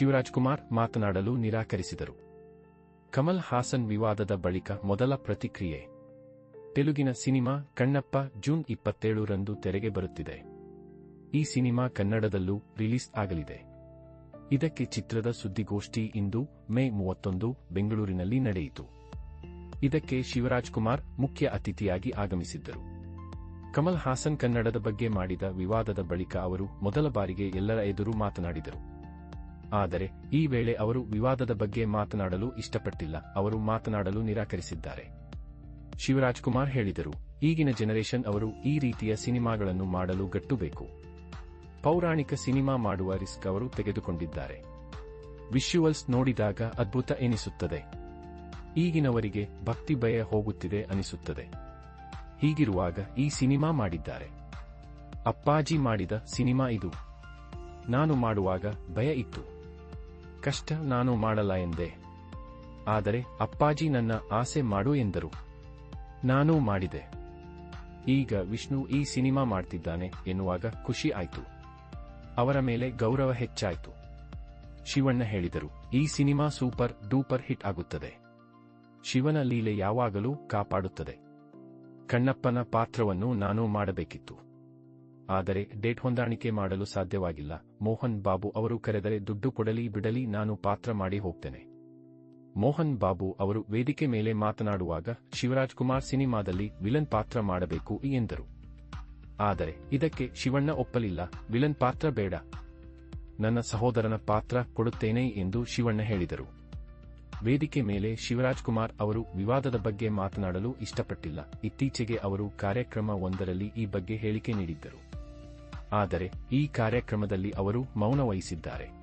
ಶಿವರಾಜ್ಕುಮಾರ್ ಮಾತನಾಡಲು ನಿರಾಕರಿಸಿದರು. ಕಮಲ್ ಹಾಸನ್ ವಿವಾದದ ಬಳಿಕ ಮೊದಲ ಪ್ರತಿಕ್ರಿಯೆ. ತೆಲುಗಿನ ಸಿನಿಮಾ ಕಣ್ಣಪ್ಪ ಜೂನ್ ಇಪ್ಪತ್ತೇಳರಂದು ತೆರೆಗೆ ಬರುತ್ತಿದೆ. ಈ ಸಿನಿಮಾ ಕನ್ನಡದಲ್ಲೂ ರಿಲೀಸ್ ಆಗಲಿದೆ. ಇದಕ್ಕೆ ಚಿತ್ರದ ಸುದ್ದಿಗೋಷ್ಠಿ ಇಂದು ಮೇ ಮೂವತ್ತೊಂದು ಬೆಂಗಳೂರಿನಲ್ಲಿ ನಡೆಯಿತು. ಇದಕ್ಕೆ ಶಿವರಾಜ್ ಕುಮಾರ್ ಮುಖ್ಯ ಅತಿಥಿಯಾಗಿ ಆಗಮಿಸಿದ್ದರು. ಕಮಲ್ ಹಾಸನ್ ಕನ್ನಡದ ಬಗ್ಗೆ ಮಾಡಿದ ವಿವಾದದ ಬಳಿಕ ಅವರು ಮೊದಲ ಬಾರಿಗೆ ಎಲ್ಲರ ಎದುರು ಮಾತನಾಡಿದರು. ಆದರೆ, ಈ ವೇಳೆ ಅವರು ವಿವಾದದ ಬಗ್ಗೆ ಮಾತನಾಡಲು ಇಷ್ಟಪಟ್ಟಿಲ್ಲ. ಅವರು ಮಾತನಾಡಲು ನಿರಾಕರಿಸಿದ್ದಾರೆ. ಶಿವರಾಜ್ ಕುಮಾರ್ ಹೇಳಿದರು, ಈಗಿನ ಜನರೇಷನ್ ಅವರು ಈ ರೀತಿಯ ಸಿನಿಮಾಗಳನ್ನು ಮಾಡಲು ಗಟ್ಟುಬೇಕು. ಪೌರಾಣಿಕ ಸಿನಿಮಾ ಮಾಡುವ ರಿಸ್ಕ್ ಅವರು ತೆಗೆದುಕೊಂಡಿದ್ದಾರೆ. ವಿಶ್ಯುವಲ್ಸ್ ನೋಡಿದಾಗ ಅದ್ಭುತ ಎನಿಸುತ್ತದೆ. ಈಗಿನವರಿಗೆ ಭಕ್ತಿ ಭಯ ಹೋಗುತ್ತಿದೆ ಅನಿಸುತ್ತದೆ. ಹೀಗಿರುವಾಗ ಈ ಸಿನಿಮಾ ಮಾಡಿದ್ದಾರೆ. ಅಪ್ಪಾಜಿ ಮಾಡಿದ ಸಿನಿಮಾ ಇದು. ನಾನು ಮಾಡುವಾಗ ಭಯ ಇತ್ತು. ಕಷ್ಟ ನಾನು ಮಾಡಲ್ಲ ಎಂದೆ. ಆದರೆ ಅಪ್ಪಾಜಿ ನನ್ನ ಆಸೆ ಮಾಡು ಎಂದರು. ನಾನೂ ಮಾಡಿದೆ. ಈಗ ವಿಷ್ಣು ಈ ಸಿನಿಮಾ ಮಾಡ್ತಿದ್ದಾನೆ ಎನ್ನುವಾಗ ಖುಷಿ ಆಯ್ತು. ಅವರ ಮೇಲೆ ಗೌರವ ಹೆಚ್ಚಾಯಿತು. ಶಿವಣ್ಣ ಹೇಳಿದರು, ಈ ಸಿನಿಮಾ ಸೂಪರ್ ಡೂಪರ್ ಹಿಟ್ ಆಗುತ್ತದೆ. ಶಿವನ ಲೀಲೆ ಯಾವಾಗಲೂ ಕಾಪಾಡುತ್ತದೆ. ಕಣ್ಣಪ್ಪನ ಪಾತ್ರವನ್ನು ನಾನು ಮಾಡಬೇಕಿತ್ತು. ಆದರೆ ಡೇಟ್ ಹೊಂದಾಣಿಕೆ ಮಾಡಲು ಸಾಧ್ಯವಾಗಿಲ್ಲ. ಮೋಹನ್ ಬಾಬು ಅವರು ಕರೆದರೆ ದುಡ್ಡು ಕೊಡಲಿ ಬಿಡಲಿ ನಾನು ಪಾತ್ರ ಮಾಡಿ ಹೋಗ್ತೇನೆ. ಮೋಹನ್ ಬಾಬು ಅವರು ವೇದಿಕೆ ಮೇಲೆ ಮಾತನಾಡುವಾಗ, ಶಿವರಾಜ್ ಕುಮಾರ್ ಸಿನಿಮಾದಲ್ಲಿ ವಿಲನ್ ಪಾತ್ರ ಮಾಡಬೇಕು ಎಂದರು. ಆದರೆ ಇದಕ್ಕೆ ಶಿವಣ್ಣ ಒಪ್ಪಲಿಲ್ಲ. ವಿಲನ್ ಪಾತ್ರ ಬೇಡ. ನನ್ನ ಸಹೋದರನ ಪಾತ್ರ ಕೊಡುತ್ತೇನೆ ಎಂದು ಶಿವಣ್ಣ ಹೇಳಿದರು. ವೇದಿಕೆ ಮೇಲೆ ಶಿವರಾಜ್ ಕುಮಾರ್ ಅವರು ವಿವಾದದ ಬಗ್ಗೆ ಮಾತನಾಡಲು ಇಷ್ಟಪಟ್ಟಿಲ್ಲ. ಇತ್ತೀಚೆಗೆ ಅವರು ಕಾರ್ಯಕ್ರಮ ಒಂದರಲ್ಲಿ ಈ ಬಗ್ಗೆ ಹೇಳಿಕೆ ನೀಡಿದ್ದರು. ಆದರೆ ಈ ಕಾರ್ಯಕ್ರಮದಲ್ಲಿ ಅವರು ಮೌನ ವಹಿಸಿದ್ದಾರೆ